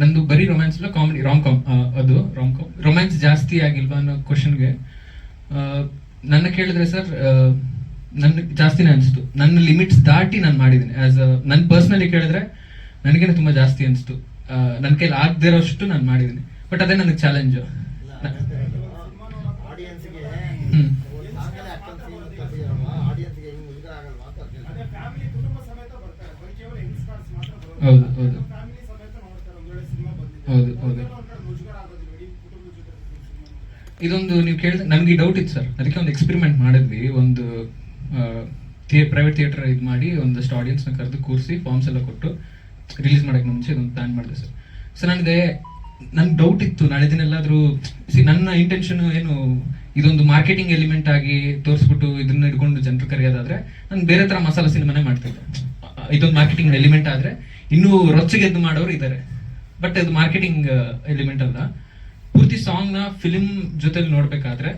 ನಂದು ಬರೀ ರೊಮ್ಯಾನ್ಸ್ ಇಲ್ಲ ಕಾಮಿಡಿ ರಾಮ್ ಕಾಮ್ ಅದು ರಾಮ್ ಕಾಮ್ ರೊಮ್ಯಾನ್ಸ್ ಜಾಸ್ತಿ ಆಗಿಲ್ವಾ ಅನ್ನೋ ಕ್ವಶನ್ಗೆ ನನ್ನ ಕೇಳಿದ್ರೆ ಸರ್ ನನ್ನ ಜಾಸ್ತಿನೇ ಅನಿಸ್ತು. ನನ್ನ ಲಿಮಿಟ್ಸ್ ದಾಟಿ ನಾನು ಮಾಡಿದ್ದೀನಿ. ಆಸ್ ನನ್ನ ಪರ್ಸ್ನಲಿ ಕೇಳಿದ್ರೆ ನನಗೇನೆ ತುಂಬ ಜಾಸ್ತಿ ಅನಿಸ್ತು. ನನ್ನ ಕೈಲಿ ಆಗದೆ ಇರೋಷ್ಟು ನಾನು ಮಾಡಿದ್ದೀನಿ. ಬಟ್ ಅದೇ ನನಗೆ ಚಾಲೆಂಜು ಹ್ಞೂ ಆಡಿಯನ್ಸ್ಗೆ ಹೌದು, ಹೌದು. ಹೌದು, ಹೌದು. ಇದೊಂದು ನೀವು ಕೇಳಿದ ನನಗೆ ಡೌಟ್ ಇತ್ತು ಸರ್. ಅದಕ್ಕೆ ಒಂದು ಎಕ್ಸ್ಪೆರಿಮೆಂಟ್ ಮಾಡಿದ್ವಿ. ಒಂದು ಪ್ರೈವೇಟ್ ಥಿಯೇಟರ್ ಇದು ಮಾಡಿ ಒಂದಷ್ಟು ಆಡಿಯನ್ಸ್ನ ಕರೆದು ಕೂರಿಸಿ ಫಾರ್ಮ್ಸ್ ಎಲ್ಲ ಕೊಟ್ಟು ರಿಲೀಸ್ ಮಾಡೋಕ್ಕೆ ಮುಂಚೆ ಇದೊಂದು ಪ್ಲಾನ್ ಮಾಡಿದೆ ಸರ್. ಸೊ ನನಗೆ ನನ್ಗೆ ಡೌಟ್ ಇತ್ತು. ನಾಳೆ ದಿನ ಎಲ್ಲಾದರೂ ಸಿ ನನ್ನ ಇಂಟೆನ್ಷನ್ ಏನು ಇದೊಂದು ಮಾರ್ಕೆಟಿಂಗ್ ಎಲಿಮೆಂಟ್ ಆಗಿ ತೋರಿಸ್ಬಿಟ್ಟು ಇದನ್ನ ಹಿಡ್ಕೊಂಡು ಜನರು ಕರೆಯೋದಾದ್ರೆ ನಾನು ಬೇರೆ ಥರ ಮಸಾಲ ಸಿನಿಮಾನೇ ಮಾಡ್ತಿದ್ದೆ. ಇದೊಂದು ಮಾರ್ಕೆಟಿಂಗ್ ಎಲಿಮೆಂಟ್ ಆದರೆ ಇನ್ನೂ ರೊಚ್ಚಿಗೆದ್ದು ಮಾಡೋರು ಇದ್ದಾರೆ ಬಟ್ ಅದು ಮಾರ್ಕೆಟಿಂಗ್ ಎಲಿಮೆಂಟ್ ಅಲ್ಲ. ಪೂರ್ತಿ ಸಾಂಗ್ನ ಫಿಲಿಂ ಜೊತೆಲಿ ನೋಡ್ಬೇಕಾದ್ರೆ,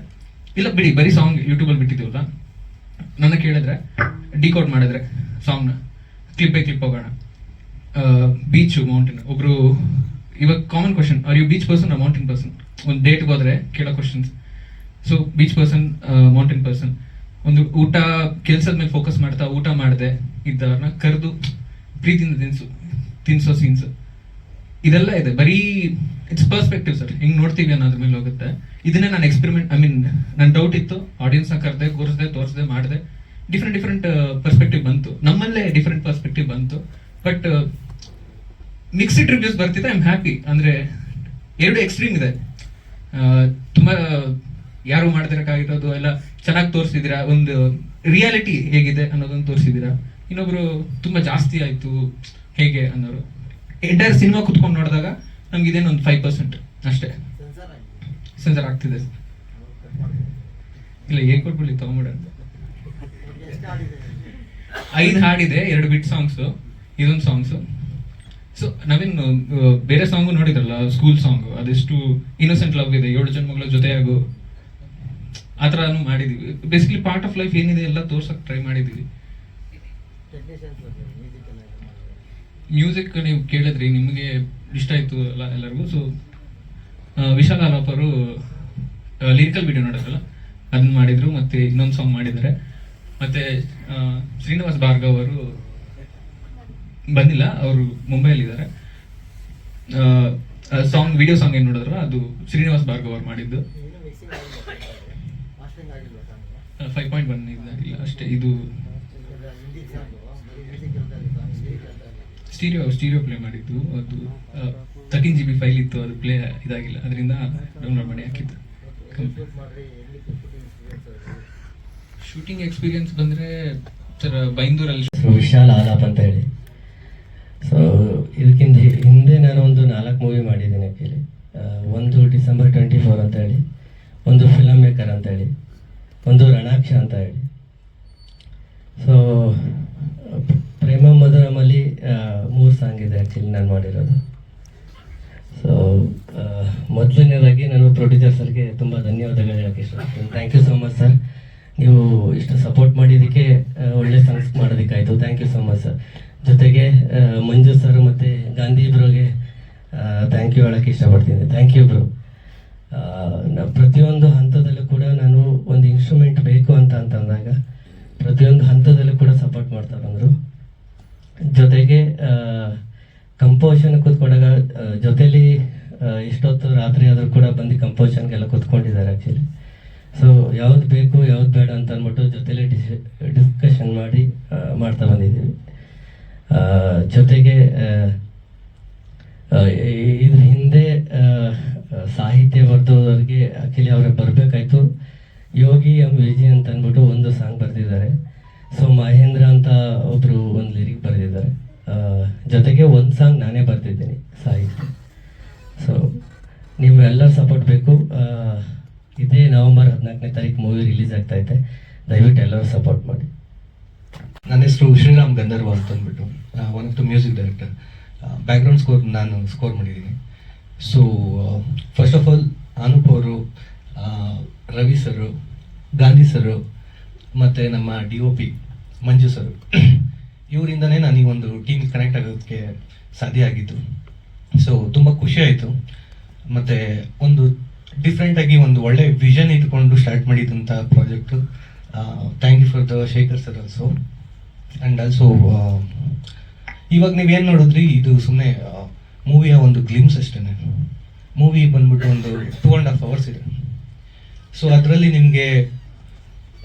ಇಲ್ಲ ಬಿಡಿ, ಬರೀ ಸಾಂಗ್ ಯೂಟ್ಯೂಬಲ್ಲಿ ಬಿಟ್ಟಿದ್ದೀವಲ್ಲ ನನ್ನ ಕೇಳಿದ್ರೆ ಡಿಕೋಡ್ ಮಾಡಿದ್ರೆ ಸಾಂಗ್ನ ಕ್ಲಿಪ್ ಬೈ ಕ್ಲಿಪ್ ಹೋಗೋಣ. ಬೀಚ್ ಮೌಂಟೇನ್ ಒಬ್ರು, ಇವಾಗ common question are you beach person mountain person ಒಂದು ಡೇಟ್ಗೆ ಹೋದ್ರೆ ಕೇಳೋ questions so beach person mountain person ಒಂದು ಊಟ ಕೆಲ್ಸದ ಮೇಲೆ ಫೋಕಸ್ ಮಾಡ್ತಾ, ಊಟ ಮಾಡಿದೆ ಇದ್ದವ್ರನ್ನ ಕರೆದು, ಪ್ರೀತಿಯಿಂದ ತಿನ್ಸು. ತಿನ್ಸೋ ಸೀನ್ಸ್ ಇದೆಲ್ಲ ಇದೆ. ಬರೀ ಇಟ್ಸ್ ಪರ್ಸ್ಪೆಕ್ಟಿವ್ ಸರ್. ಹಿಂಗ್ ನೋಡ್ತೀವಿ ಅನ್ನೋದ್ರ ಮೇಲೆ ಹೋಗುತ್ತೆ. ಇದನ್ನೇ ನಾನು ಎಕ್ಸ್ಪೆರಿಮೆಂಟ್ ಐ ಮೀನ್ ನನ್ನ ಡೌಟ್ ಇತ್ತು. ಆಡಿಯನ್ಸ್ನ ಕರೆದೆ, ಕೂರಿಸ್ದೆ, ತೋರಿಸ್ದೆ, ಮಾಡಿದೆ. ಡಿಫ್ರೆಂಟ್ ಡಿಫ್ರೆಂಟ್ ಪರ್ಸ್ಪೆಕ್ಟಿವ್ ಬಂತು. ನಮ್ಮಲ್ಲೇ ಡಿಫ್ರೆಂಟ್ ಪರ್ಸ್ಪೆಕ್ಟಿವ್ ಬಂತು. ಬಟ್ ಮಿಕ್ಸ್ಡ್ ರಿವ್ಯೂಸ್ ಬರ್ತಿದೆ. ಐ ಆಮ್ ಹ್ಯಾಪಿ ಅಂದ್ರೆ ಎರಡು ಎಕ್ಸ್ಟ್ರೀಮ್ ಇದೆ. ತುಂಬಾ, ಯಾರು ಮಾಡ್ತಿರಕ್ಕಾಗಿರೋದು ಎಲ್ಲ ಚೆನ್ನಾಗಿ ತೋರಿಸಿದಿರಾ? ಒಂದು ರಿಯಾಲಿಟಿ ಹೇಗಿದೆ ಅನ್ನೋದನ್ನ ತೋರಿಸಿದಿರಾ? ಇನ್ನೊಬ್ರು ತುಂಬಾ ಜಾಸ್ತಿ ಆಯ್ತು. ಹೇಗೆ ಅನ್ನೋರು. ಎಂಟೈರ್ ಸಿನಿಮಾ ಕುತ್ಕೊಂಡು ನೋಡಿದಾಗ ನಮ್ಗೆ ಇದೇನು ಒಂದು ಫೈವ್ ಪರ್ಸೆಂಟ್ ಅಷ್ಟೇ. ಸೆನ್ಸಾರ್ ಆಗ್ತಿದೆ. ಇಲ್ಲ, ಹೇಗೆ ಕೊಟ್ಬಿಡಿ ತಗೊಂಬಿಡ ಐದು ಹಾಡಿದೆ, ಎರಡು ಬಿಟ್ ಸಾಂಗ್ಸು ಇದೊಂದು ಸಾಂಗ್ಸು ಸೊ ನಾವೇನು ಬೇರೆ ಸಾಂಗು ನೋಡಿದ್ರಲ್ಲ ಸ್ಕೂಲ್ ಸಾಂಗ್ ಅದೆಷ್ಟು ಇನ್ನೋಸೆಂಟ್ ಲವ್ ಇದೆ, ಏಳು ಜನ್ಮಗಳ ಜೊತೆಯಾಗು. ಆ ಥರನೂ ಮಾಡಿದೀವಿ. ಬೇಸಿಕಲಿ ಪಾರ್ಟ್ ಆಫ್ ಲೈಫ್ ಏನಿದೆ ಎಲ್ಲ ತೋರ್ಸಕ್ ಟ್ರೈ ಮಾಡಿದೀವಿ ಟೆಕ್ನಿಷಿಯನ್ಸ್ ಮ್ಯೂಸಿಕ್ ಎಲ್ಲ ಇದು ಮಾಡಿದ್ರು. ಮ್ಯೂಸಿಕ್ ನೀವು ಕೇಳಿದ್ರಿ, ನಿಮಗೆ ಇಷ್ಟ ಆಯ್ತು ಅಲ್ಲ ಎಲ್ಲರಿಗೂ. ಸೊ ವಿಶಾಲ್ ಅವರು ಲಿರಿಕಲ್ ವಿಡಿಯೋ ನೋಡೋದಲ್ಲ ಅದನ್ನ ಮಾಡಿದ್ರು, ಮತ್ತೆ ಇನ್ನೊಂದು ಸಾಂಗ್ ಮಾಡಿದ್ದಾರೆ. ಮತ್ತೆ ಶ್ರೀನಿವಾಸ್ ಭಾರ್ಗವ್ ಅವರು ಬಂದಿಲ್ಲ, ಅವರು ಮುಂಬೈಲಿದ್ದಾರೆ ಸಾಂಗ್ ವಿಡಿಯೋ ಸಾಂಗ್ ಏನು ನೋಡಿದ್ರು ಅದು ಶ್ರೀನಿವಾಸ್ ಭಾರ್ಗವ್ ಅವ್ರು ಮಾಡಿದ್ದು. ಫೈವ್ ಪಾಯಿಂಟ್ ಒನ್ ಇಲ್ಲ, ಅಷ್ಟೇ, ಇದು ಸ್ಟೀರಿಯೋ ಸ್ಟೀರಿಯೋ ಪ್ಲೇ ಮಾಡಿದ್ದು. ಅದು ತರ್ಟೀನ್ ಜಿ ಬಿ ಫೈಲ್ ಇತ್ತು ಅದು ಪ್ಲೇ ಇದಾಗಿಲ್ಲ. ಅದರಿಂದ ಡೌನ್ಲೋಡ್ ಮಾಡಿ ಹಾಕಿದ್ದು. ಶೂಟಿಂಗ್ ಎಕ್ಸ್ಪೀರಿಯನ್ಸ್ ಬಂದರೆ ಸರ್ ಬೈಂದೂರಲ್ಲಿ ವಿಶಾಲ ವಿಶಾಲ್ ಆಲಾಪ್ ಅಂತ ಹೇಳಿ. ಸೊ ಇದಕ್ಕಿಂತ ಹಿಂದೆ ನಾನು ಒಂದು ನಾಲ್ಕು ಮೂವಿ ಮಾಡಿದ್ದೀನಿ ಕೇಳಿ. ಒಂದು ಡಿಸೆಂಬರ್ ಟ್ವೆಂಟಿ ಫೋರ್ ಅಂತ ಹೇಳಿ ಒಂದು ಫಿಲಮ್ ಮೇಕರ್ ಅಂತ ಹೇಳಿ ಒಂದು ರಣಾಕ್ಷ ಅಂತ ಹೇಳಿ. ಸೊ ಪ್ರೇಮ ಮೂರು ಸಾಂಗ್ ಇದೆ ಆ್ಯಕ್ಚುಲಿ ನಾನು ಮಾಡಿರೋದು. ಸೊ ಮೊದಲನೇದಾಗಿ ನಾನು ಪ್ರೊಡ್ಯೂಸರ್ಸರ್ಗೆ ತುಂಬ ಧನ್ಯವಾದಗಳು ಹೇಳಕ್ಕೆ ಇಷ್ಟಪಡ್ತೀನಿ. Thank you so much sir ನೀವು ಇಷ್ಟು ಸಪೋರ್ಟ್ ಮಾಡಿದ್ದಕ್ಕೆ ಒಳ್ಳೆ songs ಮಾಡೋದಕ್ಕಾಯಿತು. Thank you so much sir ಜೊತೆಗೆ ಮಂಜು ಸರ್ ಮತ್ತು ಗಾಂಧಿ ಬ್ರೋಗೆ ಥ್ಯಾಂಕ್ ಯು ಹೇಳಕ್ಕೆ ಇಷ್ಟಪಡ್ತೀನಿ. ಥ್ಯಾಂಕ್ ಯು ಬ್ರೋ ನಾ, ಪ್ರತಿಯೊಂದು ಹಂತದಲ್ಲೂ ಕೂಡ ನಾನು ಒಂದು ಇನ್ಸ್ಟ್ರೂಮೆಂಟ್ ಬೇಕು ಅಂತ ಅಂತಂದಾಗ, ಪ್ರತಿಯೊಂದು ಹಂತದಲ್ಲೂ ಕೂಡ ಸಪೋರ್ಟ್ ಮಾಡ್ತಾ ಜೊತೆಗೆ ಕಂಪೋಷನ್ ಕೂತ್ಕೊಂಡಾಗ ಜೊತೆಲಿ ಎಷ್ಟೊತ್ತು ರಾತ್ರಿ ಆದರೂ ಕೂಡ ಬಂದು ಕಂಪೋಷನ್ಗೆಲ್ಲ ಕೂತ್ಕೊಂಡಿದ್ದಾರೆ ಆ್ಯಕ್ಚುಲಿ ಸೊ ಯಾವ್ದು ಬೇಕು, ಯಾವ್ದು ಬೇಡ ಅಂತ ಅಂದ್ಬಿಟ್ಟು ಜೊತೆಲಿ ಡಿಸ್ ಡಿಸ್ಕಷನ್ ಮಾಡಿ ಮಾಡ್ತಾ ಬಂದಿದ್ದೀವಿ. ಜೊತೆಗೆ ಇದ್ರ ಹಿಂದೆ ಸಾಹಿತ್ಯ ಬರೆದವರಿಗೆ ಆ್ಯಕ್ಚುಲಿ ಅವ್ರಿಗೆ ಬರಬೇಕಾಯ್ತು. ಯೋಗಿ ಎಂ ವಿಜಿ ಅಂತ ಅಂದ್ಬಿಟ್ಟು ಒಂದು ಸಾಂಗ್ ಬರೆದಿದ್ದಾರೆ. ಸೊ ಮಹೇಂದ್ರ ಅಂತ ಒಬ್ರು ಒಂದು ಲಿರಿಕ್ ಬರೆದಿದ್ದಾರೆ. ಜೊತೆಗೆ ಒಂದು ಸಾಂಗ್ ನಾನೇ ಬರೆದಿದ್ದೀನಿ, ಸಾಹಿತ್ಯ. ಸೊ ನೀವೆಲ್ಲರ ಸಪೋರ್ಟ್ ಬೇಕು. ಇದೇ ನವೆಂಬರ್ ಹದಿನಾಲ್ಕನೇ ತಾರೀಕು ಮೂವಿ ರಿಲೀಸ್ ಆಗ್ತಾ ಇದೆ. ದಯವಿಟ್ಟು ಎಲ್ಲರೂ ಸಪೋರ್ಟ್ ಮಾಡಿ. ನನ್ನ ಹೆಸರು ಶ್ರೀರಾಮ್ ಗಂಧರ್ವ ಅಂತ ಅಂದ್ಬಿಟ್ಟು one of the music director background score ನಾನು ಸ್ಕೋರ್ ಮಾಡಿದ್ದೀನಿ. So first of all Anoop ಅವರು ರವಿ ಸರು ಗಾಂಧಿ ಸರು ಮತ್ತು ನಮ್ಮ D O P Manju sir. ಇವರಿಂದನೇ ನಾನು ಈ ಒಂದು ಟೀಮ್ ಕನೆಕ್ಟ್ ಆಗೋದಕ್ಕೆ ಸಾಧ್ಯ ಆಗಿತ್ತು ಸೊ ತುಂಬ ಖುಷಿ ಆಯಿತು. ಮತ್ತು ಒಂದು ಡಿಫ್ರೆಂಟಾಗಿ ಒಂದು ಒಳ್ಳೆ ವಿಷನ್ ಇಟ್ಕೊಂಡು ಸ್ಟಾರ್ಟ್ ಮಾಡಿದಂಥ project thank you for the Shekhar sir also and also ಇವಾಗ ನೀವೇನು ನೋಡಿದ್ರಿ? ಇದು ಸುಮ್ಮನೆ ಮೂವಿಯ ಒಂದು ಗ್ಲಿಮ್ಸ್ ಅಷ್ಟೇ ಮೂವಿ ಬಂದ್ಬಿಟ್ಟು ಒಂದು ಟೂ ಆ್ಯಂಡ್ ಹಾಫ್ ಅವರ್ಸ್ ಇದೆ. ಸೊ ಅದರಲ್ಲಿ ನಿಮಗೆ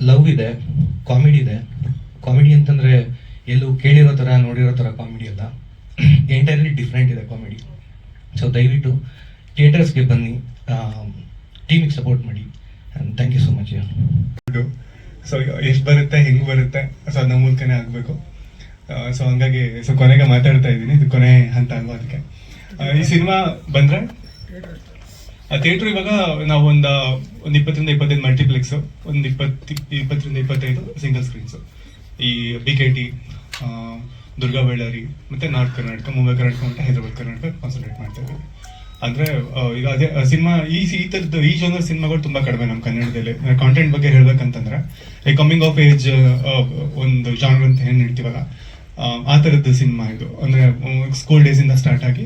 ಲವ್ ಇದೆ ಕಾಮಿಡಿ ಇದೆ. ಕಾಮಿಡಿ ಅಂತಂದರೆ ಎಲ್ಲೂ ಕೇಳಿರೋ ಥರ ನೋಡಿರೋ ಥರ ಕಾಮಿಡಿ ಅಲ್ಲ. ಎಂಟೈರ್ಲಿ ಡಿಫ್ರೆಂಟ್ ಇದೆ ಕಾಮಿಡಿ ಸೊ ದಯವಿಟ್ಟು ಥಿಯೇಟರ್ಸ್ಗೆ ಬನ್ನಿ ಟೀಮಿಗೆ ಸಪೋರ್ಟ್ ಮಾಡಿ. Thank you so much so ಎಷ್ಟು ಬರುತ್ತೆ ಹೆಂಗ್ ಬರುತ್ತೆ ಸೊ ಅದನ್ನ ಮೂಲಕನೇ ಆಗಬೇಕು. ಸೊ ಹಂಗಾಗಿ ಸೊ ಕೊನೆಗೆ ಮಾತಾಡ್ತಾ ಇದ್ದೀನಿ. ಇದು ಕೊನೆ ಹಂತ ಅಲ್ವಾ ಅದಕ್ಕೆ? ಈ ಸಿನಿಮಾ ಬಂದ್ರೆ? ಆ ಥಿಯೇಟರ್ ಇವಾಗ ನಾವು ಒಂದು ಒಂದು ಇಪ್ಪತ್ತರಿಂದ ಇಪ್ಪತ್ತೈದು ಮಲ್ಟಿಪ್ಲೆಕ್ಸ್ ಒಂದು ಇಪ್ಪತ್ತು ಇಪ್ಪತ್ತರಿಂದ ಇಪ್ಪತ್ತೈದು ಸಿಂಗಲ್ ಸ್ಕ್ರೀನ್ಸ್ ಈ B K T Durga Bellary ಮತ್ತೆ ನಾರ್ತ್ ಕರ್ನಾಟಕ ಮುಂಬೈ ಕರ್ನಾಟಕ ಮತ್ತೆ ಹೈದರಾಬಾದ್ ಕರ್ನಾಟಕ ಕಾನ್ಸಂಟ್ರೇಟ್ ಮಾಡ್ತಾ ಇದ್ದೀವಿ. ಅಂದ್ರೆ ಈಗ ಅದೇ ಸಿನಿಮಾ ಈ ಈ ಥರದ್ದು ಈ ಜನರ ಸಿನಿಮಾಗಳು ತುಂಬಾ ಕಡಿಮೆ ನಮ್ಮ ಕನ್ನಡದಲ್ಲಿ. ಕಾಂಟೆಂಟ್ ಬಗ್ಗೆ ಹೇಳ್ಬೇಕಂತಂದ್ರೆ ಈ ಕಮಿಂಗ್ ಆಫ್ ಏಜ್ ಒಂದು ಜಾನರ್ ಅಂತ ಏನು ಹೇಳ್ತೀವಲ್ಲ ಆ, ಥರದ್ದು ಸಿನಿಮಾ ಇದು. ಅಂದ್ರೆ ಸ್ಕೂಲ್ ಡೇಸ್ ಇಂದ ಸ್ಟಾರ್ಟ್ ಆಗಿ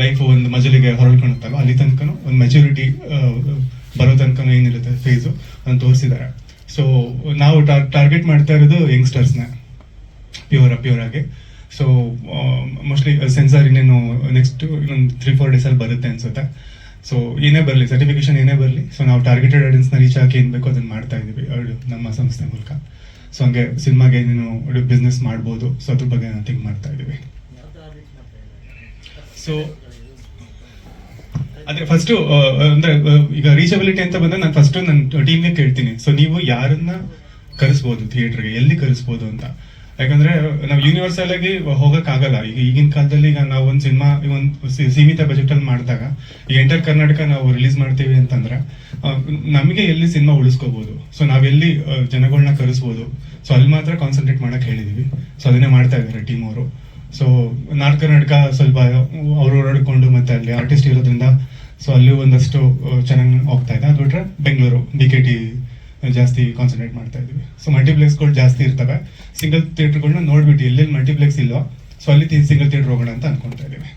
ಲೈಫ್ ಒಂದು ಮಜಲಿಗೆ ಹೊರಳ್ಕೊಳ್ಳುತ್ತಲ್ಲ ಅಲ್ಲಿ ತನಕನು ಒಂದು ಮೆಚುರಿಟಿ ಬರೋ ತನಕ ಏನಿರುತ್ತೆ ಫೇಸು ಅದನ್ನು ತೋರಿಸಿದ್ದಾರೆ. ಸೊ ನಾವು ಟಾರ್ಗೆಟ್ ಮಾಡ್ತಾ ಇರೋದು ಯಂಗ್ಸ್ಟರ್ಸ್ನ ಪ್ಯೂರ್ ಪ್ಯೂರ್ ಆಗಿ. ಸೊ ಮೋಸ್ಟ್ಲಿ ಸೆನ್ಸಾರ್ ಇನ್ನೇನು ನೆಕ್ಸ್ಟ್ ಇನ್ನೊಂದು ತ್ರೀ ಫೋರ್ ಡೇಸಲ್ಲಿ ಬರುತ್ತೆ ಅನ್ಸುತ್ತೆ. ಸೊ ಏನೇ ಬರಲಿ ಸರ್ಟಿಫಿಕೇಶನ್ ಏನೇ ಬರಲಿ ಸೊ ನಾವು ಟಾರ್ಗೆಟೆಡ್ ಆಡಿಯನ್ಸ್ನ ರೀಚ್ ಹಾಕಿ ಏನು ಬೇಕೋ ಅದನ್ನು ಮಾಡ್ತಾ ಇದ್ದೀವಿ ನಮ್ಮ ಸಂಸ್ಥೆ ಮೂಲಕ. ಸೊ ಹಂಗೆ ಸಿನಿಮಾಗೆ ಏನೇನು ಬಿಸ್ನೆಸ್ ಮಾಡ್ಬೋದು, ಸೊ ಅದ್ರ ಬಗ್ಗೆ ನಾನು ಥಿಂಕ್ ಮಾಡ್ತಾ ಇದ್ದೀವಿ ಯಾವ ಥರ ರೀಚ್ ಮಾಡ್ತಾ ಇದ್ದಾರೆ ಸೊ ಅದೇ ಫಸ್ಟ್ ಅಂದ್ರೆ ಈಗ ರೀಚಬಿಲಿಟಿ ಅಂತ ಬಂದ್ರೆ ನಾನು ಫಸ್ಟ್ ನನ್ನ ಟೀಮ್ಗೆ ಕೇಳ್ತೀನಿ. ಸೊ ನೀವು ಯಾರನ್ನ ಕರೆಸ್ಬೋದು ಥಿಯೇಟರ್ಗೆ ಎಲ್ಲಿ ಕರೆಸ್ಬೋದು ಅಂತ? ಯಾಕಂದ್ರೆ, ನಾವು ಯೂನಿವರ್ಸಲ್ ಆಗಿ ಹೋಗಕ್ ಆಗಲ್ಲ ಈಗ ಈಗಿನ ಕಾಲದಲ್ಲಿ ಈಗ ನಾವು ಒಂದು ಸಿನಿಮಾ ಒಂದು ಸೀಮಿತ ಬಜೆಟ್ ಅಲ್ಲಿ ಮಾಡಿದಾಗ ಈ ಎಂಟರ್ ಕರ್ನಾಟಕ ನಾವು ರಿಲೀಸ್ ಮಾಡ್ತೀವಿ ಅಂತಂದ್ರೆ ನಮಗೆ ಎಲ್ಲಿ ಸಿನಿಮಾ ಉಳಿಸ್ಕೋಬಹುದು ಸೊ ನಾವೆಲ್ಲಿ ಜನಗಳನ್ನ ಕರೆಸ್ಬೋದು? ಸೊ ಅಲ್ಲಿ ಮಾತ್ರ ಕಾನ್ಸಂಟ್ರೇಟ್ ಮಾಡಕ್ ಹೇಳಿದೀವಿ. ಸೊ ಅದನ್ನೇ ಮಾಡ್ತಾ ಇದ್ದಾರೆ ಟೀಮ್ ಅವರು. ಸೊ ನಾಟಕ ಕರ್ನಾಟಕ ಸ್ವಲ್ಪ ಅವರು ಓಡಾಡಿಕೊಂಡು ಮತ್ತೆ ಅಲ್ಲಿ ಆರ್ಟಿಸ್ಟ್ ಇರೋದ್ರಿಂದ ಸೊ ಅಲ್ಲಿ ಒಂದಷ್ಟು ಚೆನ್ನಾಗಿ ಹೋಗ್ತಾ ಇದೆ. ಅದು ಬಿಟ್ರೆ ಬೆಂಗಳೂರು ಬಿ ಕೆ ಟಿ ಜಾಸ್ತಿ ಕಾನ್ಸಂಟ್ರೇಟ್ ಮಾಡ್ತಾ ಇದೀವಿ ಸೊ ಮಲ್ಟಿಪ್ಲೆಕ್ಸ್ಗಳು ಜಾಸ್ತಿ ಇರ್ತವೆ. ಸಿಂಗಲ್ ಥಿಯೇಟ್ರ್ಗಳನ್ನ ನೋಡ್ಬಿಟ್ಟು ಎಲ್ಲೆಲ್ಲಿ ಮಲ್ಟಿಪ್ಲೆಕ್ಸ್ ಇಲ್ವೋ ಸೊ ಅಲ್ಲಿ ಸಿಂಗಲ್ ಥಿಯೇಟರ್ ಹೋಗೋಣ ಅಂತ ಅನ್ಕೊಂತ ಇದೀವಿ